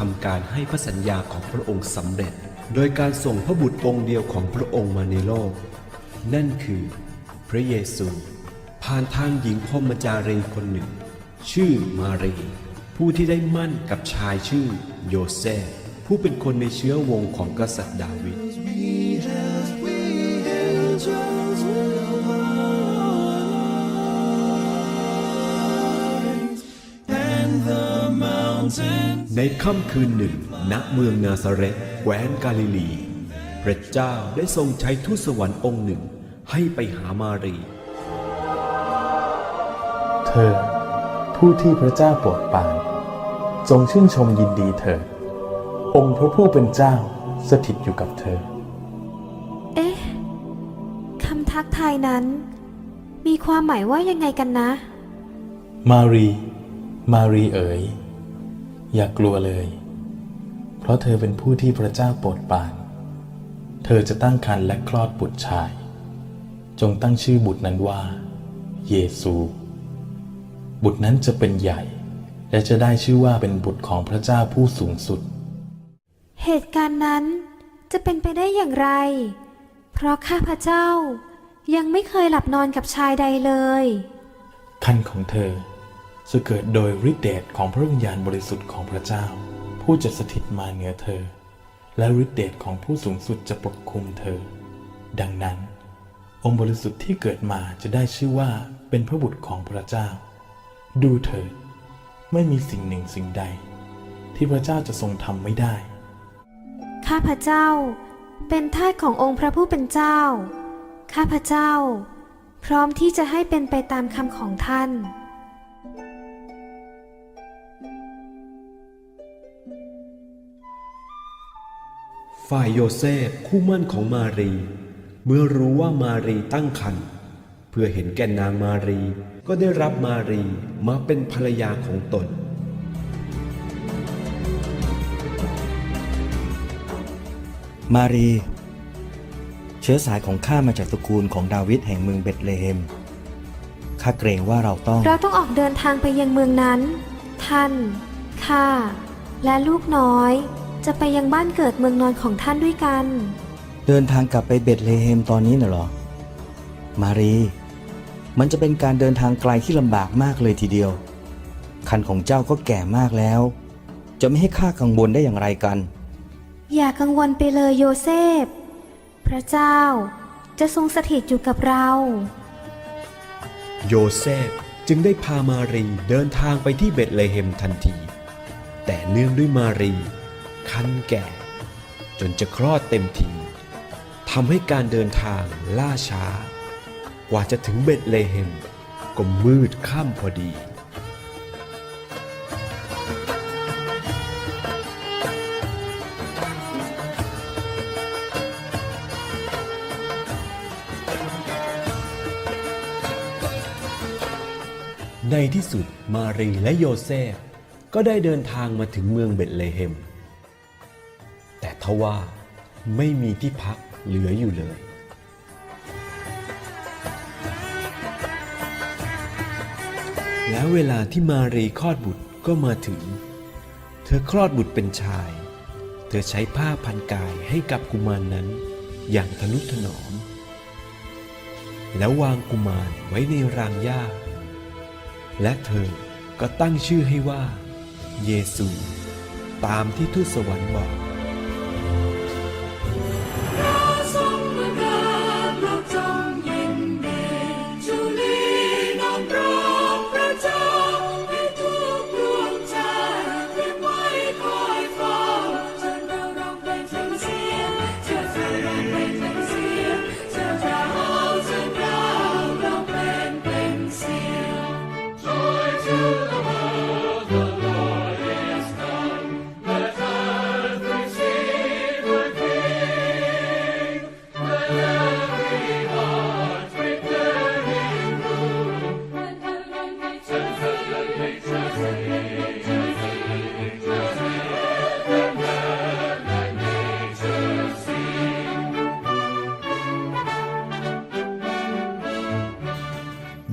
ทำการให้พระสัญญาของพระองค์สำเร็จ โดยการส่งพระบุตรองค์เดียวของพระองค์มาในโลก นั่นคือ พระเยซู ผ่านทางหญิงพมจารีคนหนึ่ง ชื่อมารี ผู้ที่ได้มั่นกับชายชื่อโยเซฟผู้เป็นคนในเชื้อวงของกษัตริย์ดาวิด ในค่ำคืนหนึ่ง ณ เมืองนาซาเรตแคว้นกาลิลี พระเจ้าได้ทรงใช้ทูตสวรรค์องค์หนึ่งให้ไปหามารี เธอ ผู้ที่พระเจ้าโปรดปราน จงชื่นชมยินดีเถิดองค์พระผู้เป็นเจ้าสถิตอยู่กับเธอ เอ๊ะคำทักทายนั้น มีความหมายว่ายังไงกันนะ มารี มารีเอ๋ย อย่ากลัวเลย เพราะเธอเป็นผู้ที่พระเจ้าโปรดปราน เธอจะตั้งครรภ์และคลอดบุตรชาย จงตั้งชื่อบุตรนั้นว่า เยซู บุตรนั้นจะเป็นใหญ่ และจะได้ชื่อว่าเป็นบุตรของพระเจ้าผู้สูงสุด เหตุการณ์นั้นจะเป็นไปได้อย่างไร เพราะข้าพเจ้ายังไม่เคยหลับนอนกับชายใดเลย คันของเธอ จะเกิดโดยฤทธิเดชของพระวิญญาณบริสุทธิ์ของพระเจ้า ผู้จะสถิตมาเหนือเธอ และฤทธิเดชของผู้สูงสุดจะปกคลุมเธอ ดังนั้น องค์บริสุทธิ์ที่เกิดมาจะได้ชื่อว่าเป็นพระบุตรของพระเจ้า ดูเถิดไม่มีสิ่งหนึ่งสิ่งใด ที่พระเจ้าจะทรงทำไม่ได้ ข้าพระเจ้าเป็นทาสขององค์พระผู้เป็นเจ้า ข้าพระเจ้า พร้อมที่จะให้เป็นไปตามคำของท่าน ฝ่ายโยเซฟคู่มั่นของมารี เมื่อรู้ว่ามารีตั้งครรภ์เพื่อเห็นแก่นางมารี ก็ได้รับมารีมาเป็นภรรยาของตน มารี เชื้อสายของข้ามาจากตระกูลของดาวิดแห่งเมืองเบธเลเฮมข้าเกรงว่าเราต้อง เราต้องออกเดินทางไปยังเมืองนั้น ท่าน ข้า และลูกน้อย จะไปยังบ้านเกิดเมืองนอนของท่านด้วยกัน เดินทางกลับไปเบธเลเฮมตอนนี้น่ะเหรอ มารี มันจะเป็นการเดินทางไกลที่ลำบากมากเลยทีเดียว คันของเจ้าก็แก่มากแล้ว จะไม่ให้ข้ากังวลได้อย่างไรกัน อย่ากังวลไปเลยโยเซฟ พระเจ้าจะทรงสถิตอยู่กับเรา โยเซฟจึงได้พามารีเดินทางไปที่เบธเลเฮมทันที แต่เนื่องด้วยมารี คันแก่ จนจะคลอดเต็มทีทำให้การเดินทางล่าช้า กว่าจะถึงเบธเลเฮมก็มืดค่ำพอดี ในที่สุดมารีและโยเซฟก็ได้เดินทางมาถึงเมืองเบธเลเฮม แต่ทว่าไม่มีที่พักเหลืออยู่เลย แล้วเวลาที่มารีคลอดบุตรก็มาถึง เธอคลอดบุตรเป็นชาย เธอใช้ผ้าพันกายให้กับกุมารนนั้น อย่างทนุถนอม แล้ววางกุมารไว้ในรางหญ้า และเธอก็ตั้งชื่อให้ว่า เยซู ตามที่ทูตสวรรค์บอก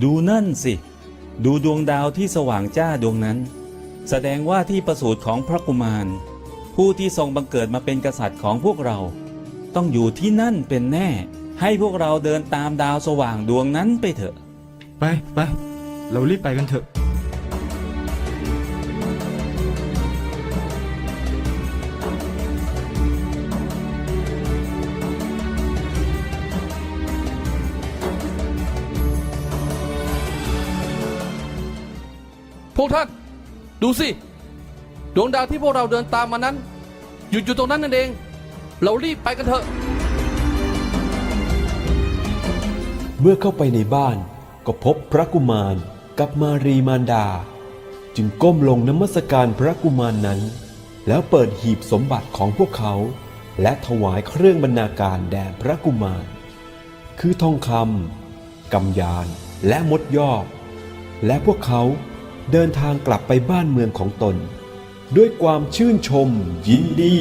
ดูนั่นสิ ดูดวงดาวที่สว่างจ้าดวงนั้น แสดงว่าที่ประสูติของพระกุมาร ผู้ที่ทรงบังเกิดมาเป็นกษัตริย์ของพวกเรา ต้องอยู่ที่นั่นเป็นแน่ ให้พวกเราเดินตามดาวสว่างดวงนั้นไปเถอะ ไปไปเรารีบไปกันเถอะ พวกท่าน ดูสิ ดวงดาวที่พวกเราเดินตามมานั้น หยุดอยู่ตรงนั้นนั่นเอง เรารีบไปกันเถอะ เมื่อเข้าไปในบ้านก็พบพระกุมารกับมารีมารดา จึงก้มลงนมัสการพระกุมารนั้น แล้วเปิดหีบสมบัติของพวกเขา และถวายเครื่องบรรณาการแด่พระกุมาร คือทองคำกำยานและมดยอกและพวกเขา เดินทางกลับไปบ้านเมืองของตน ด้วยความชื่นชมยินดี